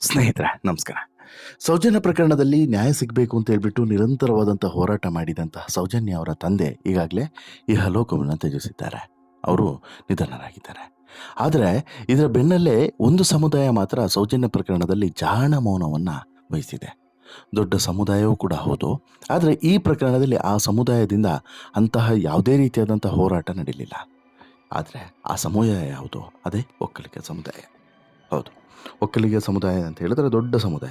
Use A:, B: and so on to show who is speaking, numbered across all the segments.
A: ಸ್ನೇಹಿತರೆ, ನಮಸ್ಕಾರ. ಸೌಜನ್ಯ ಪ್ರಕರಣದಲ್ಲಿ ನ್ಯಾಯ ಸಿಗಬೇಕು ಅಂತ ಹೇಳ್ಬಿಟ್ಟು ನಿರಂತರವಾದಂಥ ಹೋರಾಟ ಮಾಡಿದಂತಹ ಸೌಜನ್ಯ ಅವರ ತಂದೆ ಈಗಾಗಲೇ ಈ ಹಲೋಕವನ್ನು ತ್ಯಜಿಸಿದ್ದಾರೆ. ಅವರು ನಿಧನರಾಗಿದ್ದಾರೆ. ಆದರೆ ಇದರ ಬೆನ್ನಲ್ಲೇ ಒಂದು ಸಮುದಾಯ ಮಾತ್ರ ಸೌಜನ್ಯ ಪ್ರಕರಣದಲ್ಲಿ ಜಾಣ ಮೌನವನ್ನು ವಹಿಸಿದೆ. ದೊಡ್ಡ ಸಮುದಾಯವೂ ಕೂಡ ಹೌದು. ಆದರೆ ಈ ಪ್ರಕರಣದಲ್ಲಿ ಆ ಸಮುದಾಯದಿಂದ ಅಂತಹ ಯಾವುದೇ ರೀತಿಯಾದಂಥ ಹೋರಾಟ ನಡೀಲಿಲ್ಲ. ಆದರೆ ಆ ಸಮುದಾಯ ಯಾವುದು? ಅದೇ ಒಕ್ಕಲಿಗ ಸಮುದಾಯ. ಹೌದು. ಒಕ್ಕಲಿಗ ಸಮುದಾಯ ಅಂತ ಹೇಳಿದ್ರೆ ದೊಡ್ಡ ಸಮುದಾಯ.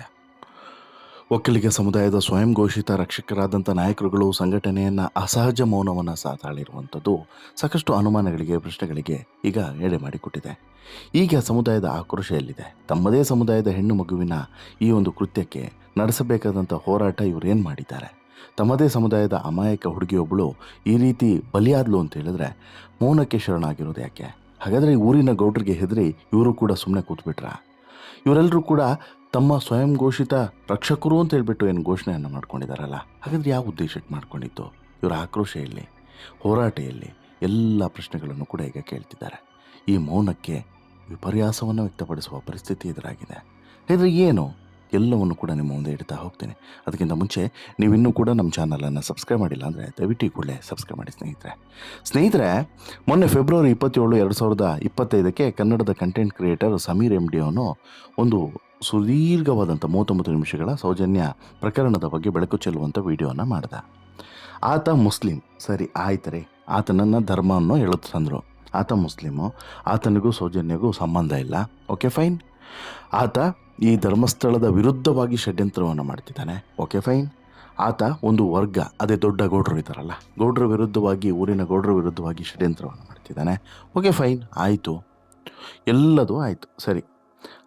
A: ಒಕ್ಕಲಿಗ ಸಮುದಾಯದ ಸ್ವಯಂ ಘೋಷಿತ ರಕ್ಷಕರಾದಂಥ ನಾಯಕರುಗಳು ಸಂಘಟನೆಯನ್ನು ಅಸಹಜ ಮೌನವನ್ನು ಸಾತಾಳಿರುವಂಥದ್ದು ಸಾಕಷ್ಟು ಅನುಮಾನಗಳಿಗೆ, ಪ್ರಶ್ನೆಗಳಿಗೆ ಈಗ ಎಡೆ ಮಾಡಿಕೊಟ್ಟಿದೆ. ಈಗ ಸಮುದಾಯದ ಆಕ್ರೋಶ ಎಲ್ಲಿದೆ? ತಮ್ಮದೇ ಸಮುದಾಯದ ಹೆಣ್ಣು ಮಗುವಿನ ಈ ಒಂದು ಕೃತ್ಯಕ್ಕೆ ನಡೆಸಬೇಕಾದಂಥ ಹೋರಾಟ ಇವರು ಏನು ಮಾಡಿದ್ದಾರೆ? ತಮ್ಮದೇ ಸಮುದಾಯದ ಅಮಾಯಕ ಹುಡುಗಿಯೊಬ್ಬಳು ಈ ರೀತಿ ಬಲಿಯಾದ್ಲು ಅಂತ ಹೇಳಿದ್ರೆ ಮೌನಕ್ಕೆ ಶರಣಾಗಿರೋದು ಯಾಕೆ? ಹಾಗಾದರೆ ಊರಿನ ಗೌಡ್ರಿಗೆ ಹೆದರಿ ಇವರು ಕೂಡ ಸುಮ್ಮನೆ ಕೂತ್ಬಿಟ್ರಾ? ಇವರೆಲ್ಲರೂ ಕೂಡ ತಮ್ಮ ಸ್ವಯಂ ಘೋಷಿತ ರಕ್ಷಕರು ಅಂತ ಹೇಳ್ಬಿಟ್ಟು ಏನು ಘೋಷಣೆಯನ್ನು ಮಾಡ್ಕೊಂಡಿದ್ದಾರಲ್ಲ ಹಾಗಾದ್ರೆ ಯಾವ ಉದ್ದೇಶಕ್ಕೆ ಮಾಡ್ಕೊಂಡಿದ್ದು? ಇವರ ಆಕ್ರೋಶ ಎಲ್ಲಿ? ಹೋರಾಟ ಎಲ್ಲಿ? ಎಲ್ಲ ಪ್ರಶ್ನೆಗಳನ್ನು ಕೂಡ ಈಗ ಕೇಳ್ತಿದ್ದಾರೆ. ಈ ಮೌನಕ್ಕೆ ವಿಪರ್ಯಾಸವನ್ನು ವ್ಯಕ್ತಪಡಿಸುವ ಪರಿಸ್ಥಿತಿ ಎದುರಾಗಿದೆ. ಇದ್ರೆ ಏನು? ಎಲ್ಲವನ್ನು ಕೂಡ ನಿಮ್ಮ ಮುಂದೆ ಇಡ್ತಾ ಹೋಗ್ತೇನೆ. ಅದಕ್ಕಿಂತ ಮುಂಚೆ ನೀವಿನ್ನೂ ಕೂಡ ನಮ್ಮ ಚಾನಲನ್ನು ಸಬ್ಸ್ಕ್ರೈಬ್ ಮಾಡಿಲ್ಲ ಅಂದರೆ ದಯವಿಟ್ಟು ಕೂಡಲೇ ಸಬ್ಸ್ಕ್ರೈಬ್ ಮಾಡಿ ಸ್ನೇಹಿತರೆ. ಸ್ನೇಹಿತರೆ, ಮೊನ್ನೆ ಫೆಬ್ರವರಿ ಇಪ್ಪತ್ತೇಳು, ಎರಡು ಸಾವಿರದ ಇಪ್ಪತ್ತೈದಕ್ಕೆ ಕನ್ನಡದ content creator Sameer M D ಅವನು ಒಂದು ಸುದೀರ್ಘವಾದಂಥ ಮೂವತ್ತೊಂಬತ್ತು ನಿಮಿಷಗಳ ಸೌಜನ್ಯ ಪ್ರಕರಣದ ಬಗ್ಗೆ ಬೆಳಕು ಚೆಲ್ಲುವಂಥ ವಿಡಿಯೋನ ಮಾಡ್ದ. ಆತ ಮುಸ್ಲಿಂ. ಸರಿ ಆಯ್ತರೆ ಆತನನ್ನು ಧರ್ಮವನ್ನು ಹೇಳುತ್ತಂದರು ಆತ ಮುಸ್ಲಿಮು. ಆತನಿಗೂ ಸೌಜನ್ಯಗೂ ಸಂಬಂಧ ಇಲ್ಲ. Okay, fine. ಆತ ಈ ಧರ್ಮಸ್ಥಳದ ವಿರುದ್ಧವಾಗಿ ಷಡ್ಯಂತ್ರವನ್ನು ಮಾಡ್ತಿದ್ದಾನೆ. ಓಕೆ ಫೈನ್ ಆತ ಒಂದು ವರ್ಗ, ಅದೇ ದೊಡ್ಡ ಗೌಡ್ರು ಇದ್ದಾರಲ್ಲ, ಗೌಡ್ರ ವಿರುದ್ಧವಾಗಿ, ಊರಿನ ಗೌಡ್ರ ವಿರುದ್ಧವಾಗಿ ಷಡ್ಯಂತ್ರವನ್ನು ಮಾಡ್ತಿದ್ದಾನೆ. ಓಕೆ ಫೈನ್ ಆಯಿತು. ಎಲ್ಲದೂ ಆಯಿತು. ಸರಿ.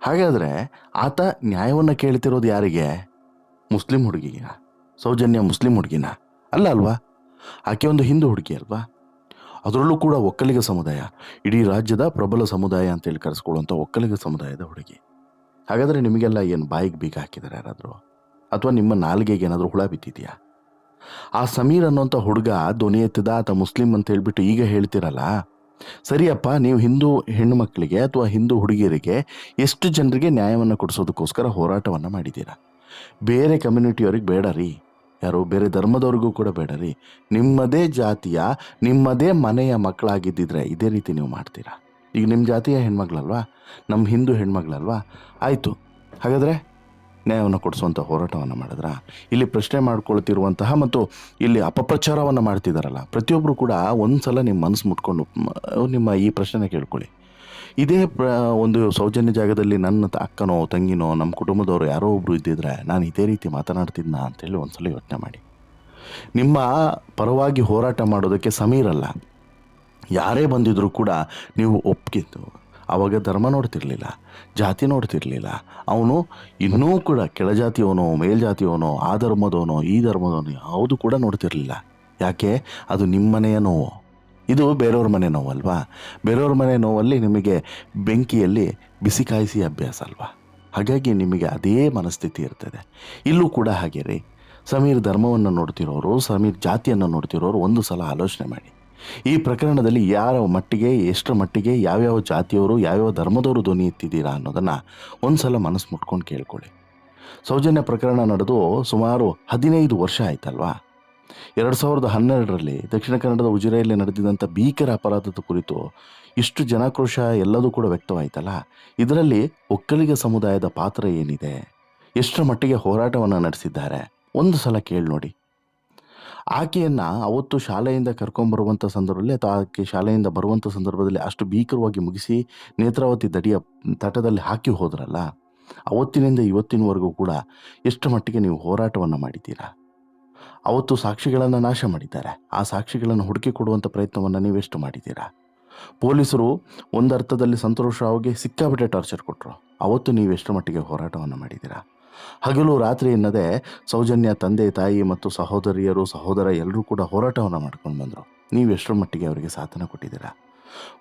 A: ಹಾಗಾದರೆ ಆತ ನ್ಯಾಯವನ್ನು ಕೇಳ್ತಿರೋದು ಯಾರಿಗೆ? ಮುಸ್ಲಿಂ ಹುಡುಗಿಗೆ ಸೌಜನ್ಯ ಮುಸ್ಲಿಂ ಹುಡುಗಿನ. ಅಲ್ಲ ಅಲ್ವಾ? ಆಕೆ ಒಂದು ಹಿಂದೂ ಹುಡುಗಿ ಅಲ್ವಾ? ಅದರಲ್ಲೂ ಕೂಡ ಒಕ್ಕಲಿಗ ಸಮುದಾಯ. ಇಡೀ ರಾಜ್ಯದ ಪ್ರಬಲ ಸಮುದಾಯ ಅಂತೇಳಿ ಕರೆಸ್ಕೊಳ್ಳುವಂಥ ಒಕ್ಕಲಿಗ ಸಮುದಾಯದ ಹುಡುಗಿ. ಹಾಗಾದರೆ ನಿಮಗೆಲ್ಲ ಏನು ಬಾಯಿಗೆ ಬೀಗ ಹಾಕಿದ್ದಾರೆ ಯಾರಾದರೂ? ಅಥವಾ ನಿಮ್ಮ ನಾಲ್ಗೆಗೆ ಏನಾದರೂ ಹುಳ ಬಿದ್ದಿದೆಯಾ? ಆ ಸಮೀರ್ ಅನ್ನೋಂಥ ಹುಡುಗ ಧ್ವನಿ ಎತ್ತಿದ ಅಥವಾ ಮುಸ್ಲಿಂ ಅಂತ ಹೇಳಿಬಿಟ್ಟು ಈಗ ಹೇಳ್ತಿರಲ್ಲ? ಸರಿಯಪ್ಪ, ನೀವು ಹಿಂದೂ ಹೆಣ್ಣು ಮಕ್ಕಳಿಗೆ ಅಥವಾ ಹಿಂದೂ ಹುಡುಗಿಯರಿಗೆ ಎಷ್ಟು ಜನರಿಗೆ ನ್ಯಾಯವನ್ನು ಕೊಡಿಸೋದಕ್ಕೋಸ್ಕರ ಹೋರಾಟವನ್ನು ಮಾಡಿದ್ದೀರಾ? ಬೇರೆ ಕಮ್ಯುನಿಟಿಯವ್ರಿಗೆ ಬೇಡ ರೀ. ಯಾರು ಬೇರೆ ಧರ್ಮದವ್ರಿಗೂ ಕೂಡ ಬೇಡ ರೀ. ನಿಮ್ಮದೇ ಜಾತಿಯ, ನಿಮ್ಮದೇ ಮನೆಯ ಮಕ್ಕಳಾಗಿದ್ದಿದ್ರೆ ಇದೇ ರೀತಿ ನೀವು ಮಾಡ್ತೀರಾ? ಈಗ ನಿಮ್ಮ ಜಾತಿಯ ಹೆಣ್ಮಗಳಲ್ವಾ? ನಮ್ಮ ಹಿಂದೂ ಹೆಣ್ಮಗಳಲ್ವಾ? ಆಯಿತು. ಹಾಗಾದರೆ ನ್ಯಾಯವನ್ನು ಕೊಡಿಸುವಂಥ ಹೋರಾಟವನ್ನು ಮಾಡಿದ್ರ? ಇಲ್ಲಿ ಪ್ರಶ್ನೆ ಮಾಡ್ಕೊಳ್ತಿರುವಂತಹ ಮತ್ತು ಇಲ್ಲಿ ಅಪಪ್ರಚಾರವನ್ನು ಮಾಡ್ತಿದ್ದಾರಲ್ಲ ಪ್ರತಿಯೊಬ್ಬರು ಕೂಡ ಒಂದು ಸಲ ನಿಮ್ಮ ಮನಸ್ಸು ಮುಟ್ಕೊಂಡು ನಿಮ್ಮ ಈ ಪ್ರಶ್ನೆ ಕೇಳ್ಕೊಳ್ಳಿ. ಇದೇ ಪ್ರ, ಒಂದು ಸೌಜನ್ಯ ಜಾಗದಲ್ಲಿ ನನ್ನ ಅಕ್ಕನೋ, ತಂಗಿನೋ ನಮ್ಮ ಕುಟುಂಬದವರು ಯಾರೋ ಒಬ್ಬರು ಇದ್ದಿದ್ರೆ ನಾನು ಇದೇ ರೀತಿ ಮಾತನಾಡ್ತಿದ್ನ ಅಂತೇಳಿ ಒಂದ್ಸಲ ಯೋಚನೆ ಮಾಡಿ. ನಿಮ್ಮ ಪರವಾಗಿ ಹೋರಾಟ ಮಾಡೋದಕ್ಕೆ ಸಮೀರಲ್ಲ. ಯಾರೇ ಬಂದಿದ್ದರೂ ಕೂಡ ನೀವು ಒಪ್ಪಿದ್ದು. ಆವಾಗ ಧರ್ಮ ನೋಡ್ತಿರ್ಲಿಲ್ಲ, ಜಾತಿ ನೋಡ್ತಿರ್ಲಿಲ್ಲ. ಅವನು ಇನ್ನೂ ಕೂಡ ಕೆಳಜಾತಿಯವನೋ ಮೇಲ್ಜಾತಿಯವನೋ ಆ ಧರ್ಮದವನೋ, ಈ ಧರ್ಮದವನೋ ಯಾವುದು ಕೂಡ ನೋಡ್ತಿರ್ಲಿಲ್ಲ. ಯಾಕೆ? ಅದು ನಿಮ್ಮನೆಯ ನೋವು. ಇದು ಬೇರೆಯವ್ರ ಮನೆ ನೋವಲ್ವಾ? ಬೇರೆಯವ್ರ ಮನೆ ನೋವಲ್ಲಿ ನಿಮಗೆ ಬೆಂಕಿಯಲ್ಲಿ ಬಿಸಿ ಕಾಯಿಸಿ ಅಭ್ಯಾಸ ಅಲ್ವಾ? ಹಾಗಾಗಿ ನಿಮಗೆ ಅದೇ ಮನಸ್ಥಿತಿ ಇರ್ತದೆ. ಇಲ್ಲೂ ಕೂಡ ಹಾಗೆ ರೀ. ಸಮೀರ್ ಧರ್ಮವನ್ನು ನೋಡ್ತಿರೋರು, ಸಮೀರ್ ಜಾತಿಯನ್ನು ನೋಡ್ತಿರೋರು ಒಂದು ಸಲ ಆಲೋಚನೆ ಮಾಡಿ. ಈ ಪ್ರಕರಣದಲ್ಲಿ ಯಾರ ಮಟ್ಟಿಗೆ, ಎಷ್ಟರ ಮಟ್ಟಿಗೆ, ಯಾವ್ಯಾವ ಜಾತಿಯವರು, ಯಾವ್ಯಾವ ಧರ್ಮದವರು ಧ್ವನಿ ಎತ್ತಿದ್ದೀರಾ ಅನ್ನೋದನ್ನು ಒಂದು ಸಲ ಮನಸ್ಸು ಮುಟ್ಕೊಂಡು ಕೇಳ್ಕೊಳ್ಳಿ. ಸೌಜನ್ಯ ಪ್ರಕರಣ ನಡೆದು ಸುಮಾರು ಹದಿನೈದು ವರ್ಷ ಆಯ್ತಲ್ವಾ? ಎರಡು ಸಾವಿರದ ಹನ್ನೆರಡರಲ್ಲಿ ದಕ್ಷಿಣ ಕನ್ನಡದ ಉಜಿರೆಯಲ್ಲಿ ನಡೆದಿದ್ದಂಥ ಭೀಕರ ಅಪರಾಧದ ಕುರಿತು ಇಷ್ಟು ಜನಾಕ್ರೋಶ ಎಲ್ಲದೂ ಕೂಡ ವ್ಯಕ್ತವಾಯ್ತಲ್ಲ? ಇದರಲ್ಲಿ ಒಕ್ಕಲಿಗ ಸಮುದಾಯದ ಪಾತ್ರ ಏನಿದೆ? ಎಷ್ಟರ ಮಟ್ಟಿಗೆ ಹೋರಾಟವನ್ನು ನಡೆಸಿದ್ದಾರೆ? ಒಂದು ಸಲ ಕೇಳಿ ನೋಡಿ. ಆಕೆಯನ್ನು ಅವತ್ತು ಶಾಲೆಯಿಂದ ಕರ್ಕೊಂಬರುವಂಥ ಸಂದರ್ಭದಲ್ಲಿ ಅಥವಾ ಆಕೆ ಶಾಲೆಯಿಂದ ಬರುವಂಥ ಸಂದರ್ಭದಲ್ಲಿ ಅಷ್ಟು ಭೀಕರವಾಗಿ ಮುಗಿಸಿ ನೇತ್ರಾವತಿ ದಡಿಯ ತಟದಲ್ಲಿ ಹಾಕಿ ಹೋದ್ರಲ್ಲ, ಅವತ್ತಿನಿಂದ ಇವತ್ತಿನವರೆಗೂ ಕೂಡ ಎಷ್ಟು ಮಟ್ಟಿಗೆ ನೀವು ಹೋರಾಟವನ್ನು ಮಾಡಿದ್ದೀರಾ? ಅವತ್ತು ಸಾಕ್ಷಿಗಳನ್ನು ನಾಶ ಮಾಡಿದ್ದಾರೆ. ಆ ಸಾಕ್ಷಿಗಳನ್ನು ಹುಡುಕಿ ಕೊಡುವಂಥ ಪ್ರಯತ್ನವನ್ನು ನೀವೆಷ್ಟು ಮಾಡಿದ್ದೀರಾ? ಪೊಲೀಸರು ಒಂದರ್ಥದಲ್ಲಿ ಸಂತೋಷ ರಾವ್ಗೆ ಸಿಕ್ಕಾಬಿಟ್ಟೆ ಟಾರ್ಚರ್ ಕೊಟ್ಟರು ಅವತ್ತು ನೀವು ಎಷ್ಟು ಮಟ್ಟಿಗೆ ಹೋರಾಟವನ್ನು ಮಾಡಿದ್ದೀರಾ? ಹಗಲು ರಾತ್ರಿ ಎನ್ನದೆ ಸೌಜನ್ಯ ತಂದೆ, ತಾಯಿ ಮತ್ತು ಸಹೋದರಿಯರು, ಸಹೋದರ ಎಲ್ಲರೂ ಕೂಡ ಹೋರಾಟವನ್ನು ಮಾಡ್ಕೊಂಡು ಬಂದರು. ನೀವು ಎಷ್ಟರ ಮಟ್ಟಿಗೆ ಅವರಿಗೆ ಸಾಧನ ಕೊಟ್ಟಿದ್ದೀರಾ?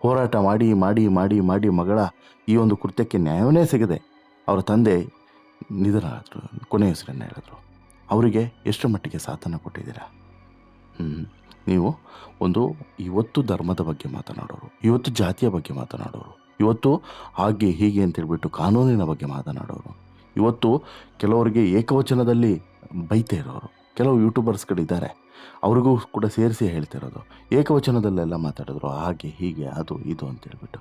A: ಹೋರಾಟ ಮಾಡಿ ಮಾಡಿ ಮಾಡಿ ಮಾಡಿ ಮಗಳ ಈ ಒಂದು ಕೃತ್ಯಕ್ಕೆ ನ್ಯಾಯವೇ ಸಿಗದೆ ಅವರ ತಂದೆ ನಿಧನರಾದರು ಕೊನೆಯ ಹೆಸರನ್ನು ಹೇಳಿದ್ರು. ಅವರಿಗೆ ಎಷ್ಟರ ಮಟ್ಟಿಗೆ ಸಾಥನ ಕೊಟ್ಟಿದ್ದೀರಾ. ನೀವು ಒಂದು ಇವತ್ತು ಧರ್ಮದ ಬಗ್ಗೆ ಮಾತನಾಡೋರು, ಇವತ್ತು ಜಾತಿಯ ಬಗ್ಗೆ ಮಾತನಾಡೋರು, ಇವತ್ತು ಹಾಗೆ ಹೀಗೆ ಅಂತೇಳ್ಬಿಟ್ಟು ಕಾನೂನಿನ ಬಗ್ಗೆ ಮಾತನಾಡೋರು. ಇವತ್ತು ಕೆಲವರಿಗೆ ಏಕವಚನದಲ್ಲಿ ಬೈತೇ ಇರೋರು, ಕೆಲವು ಯೂಟ್ಯೂಬರ್ಸ್ಗಳಿದ್ದಾರೆ ಅವ್ರಿಗೂ ಕೂಡ ಸೇರಿಸಿ ಹೇಳ್ತಿರೋದು ಏಕವಚನದಲ್ಲೆಲ್ಲ ಮಾತಾಡಿದ್ರು, ಹಾಗೆ, ಹೀಗೆ, ಅದು, ಇದು ಅಂತ ಹೇಳ್ಬಿಟ್ಟು.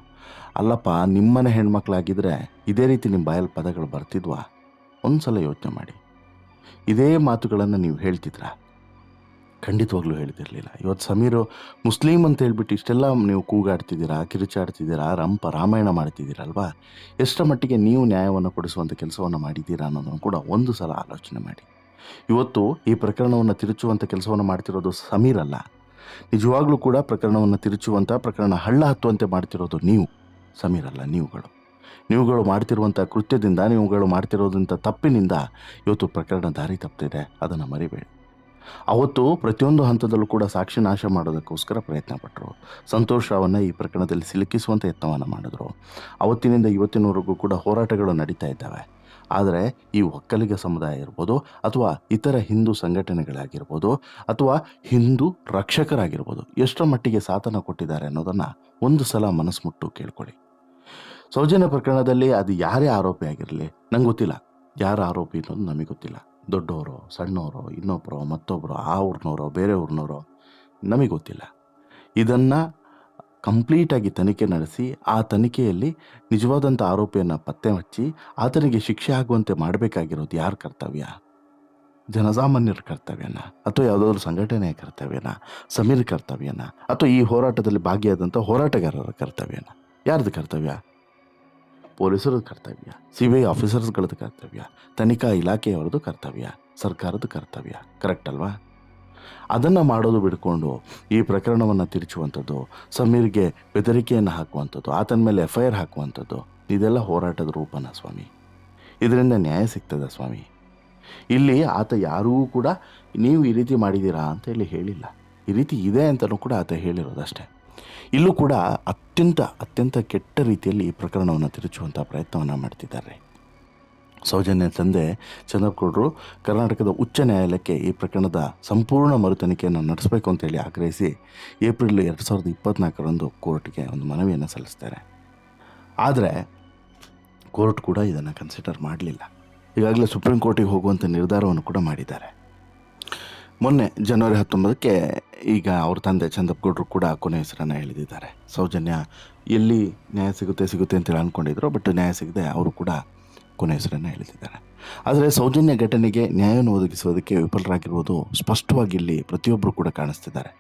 A: ಅಲ್ಲಪ್ಪ, ನಿಮ್ಮನೆ ಹೆಣ್ಮಕ್ಳಾಗಿದ್ದರೆ ಇದೇ ರೀತಿ ನಿಮ್ಮ ಬಾಯಲ್ಲಿ ಪದಗಳು ಬರ್ತಿದ್ವಾ? ಒಂದು ಸಲ ಯೋಚನೆ ಮಾಡಿ. ಇದೇ ಮಾತುಗಳನ್ನು ನೀವು ಹೇಳ್ತಿದ್ರಾ? ಖಂಡಿತವಾಗ್ಲೂ ಹೇಳ್ತಿರ್ಲಿಲ್ಲ. ಇವತ್ತು ಸಮೀರು ಮುಸ್ಲಿಂ ಅಂತ ಹೇಳ್ಬಿಟ್ಟು ಇಷ್ಟೆಲ್ಲ ನೀವು ಕೂಗಾಡ್ತಿದ್ದೀರಾ, ಕಿರುಚಾಡ್ತಿದ್ದೀರಾ, ರಂಪ ರಾಮಾಯಣ ಮಾಡ್ತಿದ್ದೀರಲ್ವಾ? ಎಷ್ಟರ ಮಟ್ಟಿಗೆ ನೀವು ನ್ಯಾಯವನ್ನು ಕೊಡಿಸುವಂಥ ಕೆಲಸವನ್ನು ಮಾಡಿದ್ದೀರಾ ಅನ್ನೋದನ್ನು ಕೂಡ ಒಂದು ಸಲ ಆಲೋಚನೆ ಮಾಡಿ. ಇವತ್ತು ಈ ಪ್ರಕರಣವನ್ನು ತಿರುಚುವಂಥ ಕೆಲಸವನ್ನು ಮಾಡ್ತಿರೋದು ಸಮೀರ್ ಅಲ್ಲ. ನಿಜವಾಗ್ಲೂ ಕೂಡ ಪ್ರಕರಣವನ್ನು ತಿರುಚುವಂಥ ಪ್ರಕರಣ ಹಳ್ಳ ಹತ್ತುವಂತೆ ಮಾಡ್ತಿರೋದು ನೀವು. ಸಮೀರ್ ಅಲ್ಲ, ನೀವುಗಳು. ನೀವುಗಳು ಮಾಡ್ತಿರುವಂಥ ಕೃತ್ಯದಿಂದ, ನೀವುಗಳು ಮಾಡ್ತಿರೋದಂಥ ತಪ್ಪಿನಿಂದ ಇವತ್ತು ಪ್ರಕರಣ ದಾರಿ ತಪ್ಪಿದೆ. ಅದನ್ನು ಮರಿಬೇಡಿ. ಅವತ್ತು ಪ್ರತಿಯೊಂದು ಹಂತದಲ್ಲೂ ಕೂಡ ಸಾಕ್ಷಿ ನಾಶ ಮಾಡೋದಕ್ಕೋಸ್ಕರ ಪ್ರಯತ್ನ ಪಟ್ಟರು ಸಂತೋಷ್ ರಾವನ್ನು ಈ ಪ್ರಕರಣದಲ್ಲಿ ಸಿಲುಕಿಸುವಂಥ ಯತ್ನವನ್ನು ಮಾಡಿದ್ರು. ಅವತ್ತಿನಿಂದ ಇವತ್ತಿನವರೆಗೂ ಕೂಡ ಹೋರಾಟಗಳು ನಡೀತಾ ಇದ್ದಾವೆ. ಆದರೆ ಈ ಒಕ್ಕಲಿಗ ಸಮುದಾಯ ಇರ್ಬೋದು ಅಥವಾ ಇತರ ಹಿಂದೂ ಸಂಘಟನೆಗಳಾಗಿರ್ಬೋದು ಅಥವಾ ಹಿಂದೂ ರಕ್ಷಕರಾಗಿರ್ಬೋದು ಎಷ್ಟರ ಮಟ್ಟಿಗೆ ಸಾಥನ ಕೊಟ್ಟಿದ್ದಾರೆ ಅನ್ನೋದನ್ನು ಒಂದು ಸಲ ಮನಸ್ಸು ಮುಟ್ಟು ಕೇಳ್ಕೊಳ್ಳಿ. ಸೌಜನ್ಯ ಪ್ರಕರಣದಲ್ಲಿ ಅದು ಯಾರೇ ಆರೋಪಿ ಆಗಿರಲಿ, ನಂಗೆ ಗೊತ್ತಿಲ್ಲ. ಯಾರು ಆರೋಪಿ ಅನ್ನೋದು ನಮಗೆ ಗೊತ್ತಿಲ್ಲ. ದೊಡ್ಡವರು, ಸಣ್ಣವರು ಇನ್ನೊಬ್ಬರು ಮತ್ತೊಬ್ಬರು ಆ ಊರಿನವರು, ಬೇರೆ ಊರಿನವರು, ನಮಗೆ ಗೊತ್ತಿಲ್ಲ. ಇದನ್ನು ಕಂಪ್ಲೀಟಾಗಿ ತನಿಖೆ ನಡೆಸಿ, ಆ ತನಿಖೆಯಲ್ಲಿ ನಿಜವಾದಂಥ ಆರೋಪಿಯನ್ನು ಪತ್ತೆ ಹಚ್ಚಿ, ಆತನಿಗೆ ಶಿಕ್ಷೆ ಆಗುವಂತೆ ಮಾಡಬೇಕಾಗಿರೋದು ಯಾರ ಕರ್ತವ್ಯ? ಜನಸಾಮಾನ್ಯರ ಕರ್ತವ್ಯನ? ಅಥವಾ ಯಾವುದಾದ್ರೂ ಸಂಘಟನೆಯ ಕರ್ತವ್ಯನ? ಸಮೀರ್ ಕರ್ತವ್ಯನ? ಅಥವಾ ಈ ಹೋರಾಟದಲ್ಲಿ ಭಾಗಿಯಾದಂಥ ಹೋರಾಟಗಾರರ ಕರ್ತವ್ಯನ? ಯಾರ್ದು ಕರ್ತವ್ಯ? ಪೊಲೀಸರ ಕರ್ತವ್ಯ ಸಿ ಬಿ ಐ ಆಫೀಸರ್ಸ್ಗಳದ್ದು ಕರ್ತವ್ಯ, ತನಿಖಾ ಇಲಾಖೆಯವರದ್ದು ಕರ್ತವ್ಯ, ಸರ್ಕಾರದ ಕರ್ತವ್ಯ ಕರೆಕ್ಟ್ ಅಲ್ವಾ? ಅದನ್ನು ಮಾಡೋದು ಬಿಡ್ಕೊಂಡು ಈ ಪ್ರಕರಣವನ್ನು ತಿರುಚುವಂಥದ್ದು, ಸಮೀರ್ಗೆ ಬೆದರಿಕೆಯನ್ನು ಹಾಕುವಂಥದ್ದು, ಆತನ ಮೇಲೆ ಎಫ್ ಐ ಆರ್ ಹಾಕುವಂಥದ್ದು, ಇದೆಲ್ಲ ಹೋರಾಟದ ರೂಪನ ಸ್ವಾಮಿ. ಇದರಿಂದ ನ್ಯಾಯ ಸಿಗ್ತದ ಸ್ವಾಮಿ. ಇಲ್ಲಿ ಆತ ಯಾರೂ ಕೂಡ, ನೀವು ಈ ರೀತಿ ಮಾಡಿದ್ದೀರಾ? ಅಂತ ಹೇಳಿ ಹೇಳಿಲ್ಲ. ಈ ರೀತಿ ಇದೆ ಅಂತಲೂ ಕೂಡ ಆತ ಹೇಳಿರೋದಷ್ಟೇ ಇಲ್ಲೂ ಕೂಡ ಅತ್ಯಂತ ಅತ್ಯಂತ ಕೆಟ್ಟ ರೀತಿಯಲ್ಲಿ ಈ ಪ್ರಕರಣವನ್ನು ತಿರುಚುವಂಥ ಪ್ರಯತ್ನವನ್ನು ಮಾಡ್ತಿದ್ದಾರೆ. ಸೌಜನ್ಯ ತಂದೆ ಚಂದ್ರಗೌಡರು ಕರ್ನಾಟಕದ ಉಚ್ಚ ನ್ಯಾಯಾಲಯಕ್ಕೆ ಈ ಪ್ರಕರಣದ ಸಂಪೂರ್ಣ ಮರುತನಿಕೆಯನ್ನು ನಡೆಸಬೇಕು ಅಂತೇಳಿ ಆಗ್ರಹಿಸಿ ಏಪ್ರಿಲ್ ಎರಡು ಸಾವಿರದ ಇಪ್ಪತ್ನಾಲ್ಕರಂದು ಕೋರ್ಟ್ಗೆ ಒಂದು ಮನವಿಯನ್ನು ಸಲ್ಲಿಸ್ತಾರೆ. ಆದರೆ ಕೋರ್ಟ್ ಕೂಡ ಇದನ್ನು ಕನ್ಸಿಡರ್ ಮಾಡಲಿಲ್ಲ. ಈಗಾಗಲೇ ಸುಪ್ರೀಂ ಕೋರ್ಟಿಗೆ ಹೋಗುವಂಥ ನಿರ್ಧಾರವನ್ನು ಕೂಡ ಮಾಡಿದ್ದಾರೆ. ಮೊನ್ನೆ ಜನವರಿ ಹತ್ತೊಂಬತ್ತಕ್ಕೆ ಈಗ ಅವ್ರ ತಂದೆ ಚಂದಪ್ಪಗೌಡರು ಕೂಡ ಕೊನೆ ಹೆಸರನ್ನು ಎಳೆದಿದ್ದಾರೆ ಸೌಜನ್ಯ, ಎಲ್ಲಿ ನ್ಯಾಯ ಸಿಗುತ್ತೆ ಸಿಗುತ್ತೆ ಅಂತೇಳಿ ಅಂದ್ಕೊಂಡಿದ್ರು ಬಟ್ ನ್ಯಾಯ ಸಿಗದೆ ಅವರು ಕೂಡ ಕೊನೆ ಹೆಸರನ್ನು ಎಳೆದಿದ್ದಾರೆ ಆದರೆ ಸೌಜನ್ಯ ಘಟನೆಗೆ ನ್ಯಾಯವನ್ನು ಒದಗಿಸುವುದಕ್ಕೆ ವಿಫಲರಾಗಿರುವುದು ಸ್ಪಷ್ಟವಾಗಿ ಇಲ್ಲಿ ಪ್ರತಿಯೊಬ್ಬರು ಕೂಡ ಕಾಣಿಸ್ತಿದ್ದಾರೆ.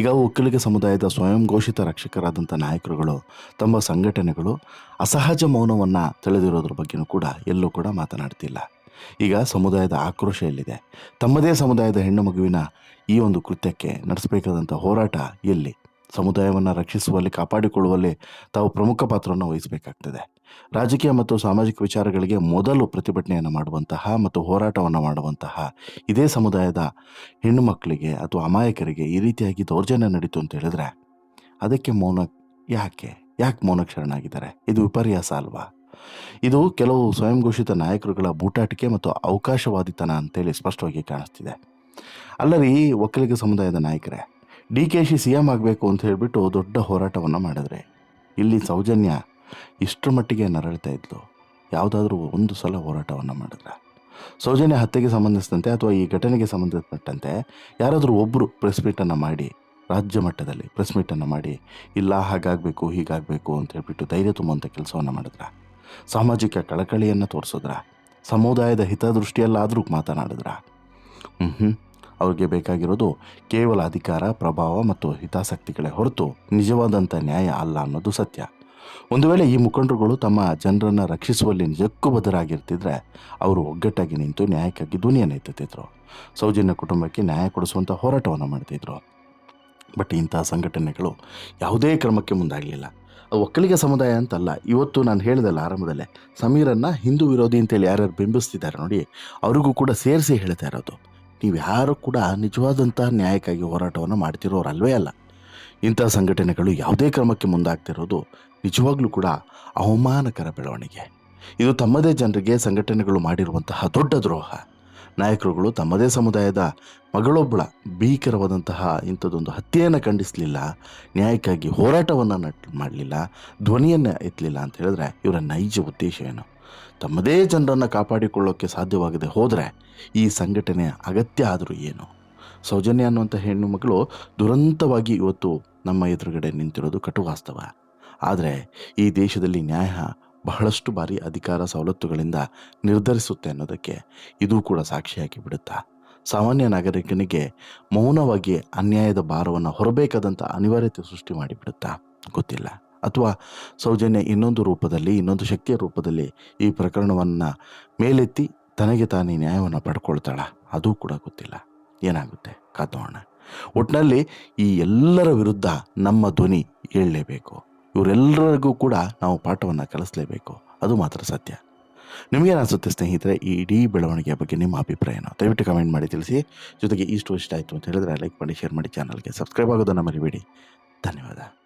A: ಈಗ ಒಕ್ಕಲಿಗ ಸಮುದಾಯದ ಸ್ವಯಂ ಘೋಷಿತ ರಕ್ಷಕರಾದಂಥ ನಾಯಕರುಗಳು, ತಮ್ಮ ಸಂಘಟನೆಗಳು ಅಸಹಜ ಮೌನವನ್ನು ತಿಳಿದಿರೋದ್ರ ಬಗ್ಗೆಯೂ ಕೂಡ ಎಲ್ಲೂ ಕೂಡ ಮಾತನಾಡ್ತಿಲ್ಲ. ಈಗ ಸಮುದಾಯದ ಆಕ್ರೋಶ ಎಲ್ಲಿದೆ ತಮ್ಮದೇ ಸಮುದಾಯದ ಹೆಣ್ಣು ಮಗುವಿನ ಈ ಒಂದು ಕೃತ್ಯಕ್ಕೆ ನಡೆಸಬೇಕಾದಂಥ ಹೋರಾಟ ಎಲ್ಲಿ? ಸಮುದಾಯವನ್ನು ರಕ್ಷಿಸುವಲ್ಲಿ, ಕಾಪಾಡಿಕೊಳ್ಳುವಲ್ಲಿ ತಾವು ಪ್ರಮುಖ ಪಾತ್ರವನ್ನು ವಹಿಸಬೇಕಾಗ್ತದೆ. ರಾಜಕೀಯ ಮತ್ತು ಸಾಮಾಜಿಕ ವಿಚಾರಗಳಿಗೆ ಮೊದಲು ಪ್ರತಿಭಟನೆಯನ್ನು ಮಾಡುವಂತಹ ಮತ್ತು ಹೋರಾಟವನ್ನು ಮಾಡುವಂತಹ ಇದೇ ಸಮುದಾಯದ ಹೆಣ್ಣು ಮಕ್ಕಳಿಗೆ ಅಥವಾ ಅಮಾಯಕರಿಗೆ ಈ ರೀತಿಯಾಗಿ ದೌರ್ಜನ್ಯ ನಡೀತು ಅಂತ ಹೇಳಿದ್ರೆ, ಅದಕ್ಕೆ ಮೌನ ಯಾಕೆ? ಯಾಕೆ ಮೌನಕ್ಕೆ ಶರಣಾಗಿದ್ದಾರೆ? ಇದು ವಿಪರ್ಯಾಸ ಅಲ್ವಾ? ಇದು ಕೆಲವು ಸ್ವಯಂ ಘೋಷಿತ ನಾಯಕರುಗಳ ಬೂಟಾಟಿಕೆ ಮತ್ತು ಅವಕಾಶವಾದಿತನ ಅಂತೇಳಿ ಸ್ಪಷ್ಟವಾಗಿ ಕಾಣಿಸ್ತಿದೆ. ಅಲ್ಲರಿ ಒಕ್ಕಲಿಗ ಸಮುದಾಯದ ನಾಯಕರೇ, D K Shi C M ಆಗಬೇಕು ಅಂತ ಹೇಳಿಬಿಟ್ಟು ದೊಡ್ಡ ಹೋರಾಟವನ್ನು ಮಾಡಿದ್ರೆ. ಇಲ್ಲಿ ಸೌಜನ್ಯ ಇಷ್ಟರ ಮಟ್ಟಿಗೆ ನರಳ್ತಾ ಇದ್ಲು. ಯಾವುದಾದ್ರೂ ಒಂದು ಸಲ ಹೋರಾಟವನ್ನು ಮಾಡಿದ್ರೆ. ಸೌಜನ್ಯ ಹತ್ಯೆಗೆ ಸಂಬಂಧಿಸಿದಂತೆ ಅಥವಾ ಈ ಘಟನೆಗೆ ಸಂಬಂಧಪಟ್ಟಂತೆ ಯಾರಾದರೂ ಒಬ್ಬರು ಪ್ರೆಸ್ ಮೀಟನ್ನು ಮಾಡಿ, ರಾಜ್ಯ ಮಟ್ಟದಲ್ಲಿ ಪ್ರೆಸ್ ಮೀಟನ್ನು ಮಾಡಿ, ಇಲ್ಲ ಹಾಗಾಗಬೇಕು ಹೀಗಾಗಬೇಕು ಅಂತ ಹೇಳ್ಬಿಟ್ಟು ಧೈರ್ಯ ತುಂಬುವಂಥ ಕೆಲಸವನ್ನು ಮಾಡಿದ್ರ. ಸಾಮಾಜಿಕ ಕಳಕಳಿಯನ್ನು ತೋರಿಸಿದ್ರ, ಸಮುದಾಯದ ಹಿತದೃಷ್ಟಿಯಲ್ಲಾದರೂ ಮಾತನಾಡಿದ್ರ. ಹ್ಞೂ ಅವ್ರಿಗೆ ಬೇಕಾಗಿರೋದು ಕೇವಲ ಅಧಿಕಾರ, ಪ್ರಭಾವ ಮತ್ತು ಹಿತಾಸಕ್ತಿಗಳೇ ಹೊರತು ನಿಜವಾದಂಥ ನ್ಯಾಯ ಅಲ್ಲ ಅನ್ನೋದು ಸತ್ಯ. ಒಂದು ವೇಳೆ ಈ ಮುಖಂಡರುಗಳು ತಮ್ಮ ಜನರನ್ನು ರಕ್ಷಿಸುವಲ್ಲಿ ನಿಜಕ್ಕೂ ಬದಲಾಗಿರ್ತಿದ್ರೆ ಅವರು ಒಗ್ಗಟ್ಟಾಗಿ ನಿಂತು ನ್ಯಾಯಕ್ಕಾಗಿ ಧ್ವನಿಯನ್ನು ಎತ್ತುತ್ತಿದ್ರು ಸೌಜನ್ಯ ಕುಟುಂಬಕ್ಕೆ ನ್ಯಾಯ ಕೊಡಿಸುವಂಥ ಹೋರಾಟವನ್ನು ಮಾಡ್ತಿದ್ರು. ಬಟ್ ಇಂತಹ ಸಂಘಟನೆಗಳು ಯಾವುದೇ ಕ್ರಮಕ್ಕೆ ಮುಂದಾಗಲಿಲ್ಲ. ಒಕ್ಕಲಿಗ ಸಮುದಾಯ ಅಂತಲ್ಲ, ಇವತ್ತು ನಾನು ಹೇಳಿದಲ್ಲ ಆರಂಭದಲ್ಲೇ, ಸಮೀರನ್ನು ಹಿಂದೂ ವಿರೋಧಿ ಅಂತೇಳಿ ಯಾರ್ಯಾರು ಬಿಂಬಿಸ್ತಿದ್ದಾರೆ ನೋಡಿ, ಅವ್ರಿಗೂ ಕೂಡ ಸೇರಿಸಿ ಹೇಳ್ತಾ ಇರೋದು. ನೀವು ಯಾರು ಕೂಡ ನಿಜವಾದಂಥ ನ್ಯಾಯಕ್ಕಾಗಿ ಹೋರಾಟವನ್ನು ಮಾಡ್ತಿರೋರಲ್ವೇ ಅಲ್ಲ. ಇಂಥ ಸಂಘಟನೆಗಳು ಯಾವುದೇ ಕ್ರಮಕ್ಕೆ ಮುಂದಾಗ್ತಿರೋದು ನಿಜವಾಗ್ಲೂ ಕೂಡ ಅವಮಾನಕರ ಬೆಳವಣಿಗೆ. ಇದು ತಮ್ಮದೇ ಜನರಿಗೆ ಸಂಘಟನೆಗಳು ಮಾಡಿರುವಂತಹ ದೊಡ್ಡ ದ್ರೋಹ. ನಾಯಕರುಗಳು ತಮ್ಮದೇ ಸಮುದಾಯದ ಮಗಳೊಬ್ಬಳ ಭೀಕರವಾದಂತಹ ಇಂಥದ್ದೊಂದು ಹತ್ಯೆಯನ್ನು ಖಂಡಿಸಲಿಲ್ಲ, ನ್ಯಾಯಕ್ಕಾಗಿ ಹೋರಾಟವನ್ನು ನಟ್ ಮಾಡಲಿಲ್ಲ, ಧ್ವನಿಯನ್ನು ಎತ್ತಲಿಲ್ಲ ಅಂತ ಹೇಳಿದ್ರೆ ಇವರ ನೈಜ ಉದ್ದೇಶ ಏನು? ತಮ್ಮದೇ ಜನರನ್ನು ಕಾಪಾಡಿಕೊಳ್ಳೋಕ್ಕೆ ಸಾಧ್ಯವಾಗದೆ ಹೋದರೆ ಈ ಸಂಘಟನೆ ಅಗತ್ಯ ಆದರೂ ಏನು? ಸೌಜನ್ಯ ಅನ್ನುವಂಥ ಹೆಣ್ಣು ಮಗಳು ದುರಂತವಾಗಿ ಇವತ್ತು ನಮ್ಮ ಎದುರುಗಡೆ ನಿಂತಿರೋದು ಕಟುವಾಸ್ತವ. ಆದರೆ ಈ ದೇಶದಲ್ಲಿ ನ್ಯಾಯ ಬಹಳಷ್ಟು ಬಾರಿ ಅಧಿಕಾರ ಸವಲತ್ತುಗಳಿಂದ ನಿರ್ಧರಿಸುತ್ತೆ ಅನ್ನೋದಕ್ಕೆ ಇದು ಕೂಡ ಸಾಕ್ಷಿಯಾಗಿ ಬಿಡುತ್ತಾ ಸಾಮಾನ್ಯ ನಾಗರಿಕನಿಗೆ ಮೌನವಾಗಿ ಅನ್ಯಾಯದ ಭಾರವನ್ನು ಹೊರಬೇಕಾದಂಥ ಅನಿವಾರ್ಯತೆ ಸೃಷ್ಟಿ ಮಾಡಿಬಿಡುತ್ತಾ ಗೊತ್ತಿಲ್ಲ. ಅಥವಾ ಸೌಜನ್ಯ ಇನ್ನೊಂದು ರೂಪದಲ್ಲಿ, ಇನ್ನೊಂದು ಶಕ್ತಿಯ ರೂಪದಲ್ಲಿ ಈ ಪ್ರಕರಣವನ್ನು ಮೇಲೆತ್ತಿ ತನಗೆ ತಾನೇ ನ್ಯಾಯವನ್ನು ಪಡ್ಕೊಳ್ತಾಳ. ಅದು ಕೂಡ ಗೊತ್ತಿಲ್ಲ. ಏನಾಗುತ್ತೆ? ಕಾತೋಣ ಒಟ್ಟಿನಲ್ಲಿ ಈ ಎಲ್ಲರ ವಿರುದ್ಧ ನಮ್ಮ ಧ್ವನಿ ಏಳಲೇಬೇಕು. ಇವರೆಲ್ಲರಿಗೂ ಕೂಡ ನಾವು ಪಾಠವನ್ನು ಕಲಿಸಲೇಬೇಕು. ಅದು ಮಾತ್ರ ಸತ್ಯ. ನಿಮಗೇನು ಅನಿಸುತ್ತೆ ಸ್ನೇಹಿತರೆ, ಈ ಇಡೀ ಬೆಳವಣಿಗೆಯ ಬಗ್ಗೆ ನಿಮ್ಮ ಅಭಿಪ್ರಾಯನ? ದಯವಿಟ್ಟು ಕಮೆಂಟ್ ಮಾಡಿ ತಿಳಿಸಿ. ಜೊತೆಗೆ ಇಷ್ಟು ಇಷ್ಟ ಆಯಿತು ಅಂತ ಹೇಳಿದ್ರೆ ಲೈಕ್ ಮಾಡಿ, ಶೇರ್ ಮಾಡಿ, ಚಾನಲ್ಗೆ ಸಬ್ಸ್ಕ್ರೈಬ್ ಆಗೋದನ್ನು ಮರಿಬೇಡಿ. ಧನ್ಯವಾದ.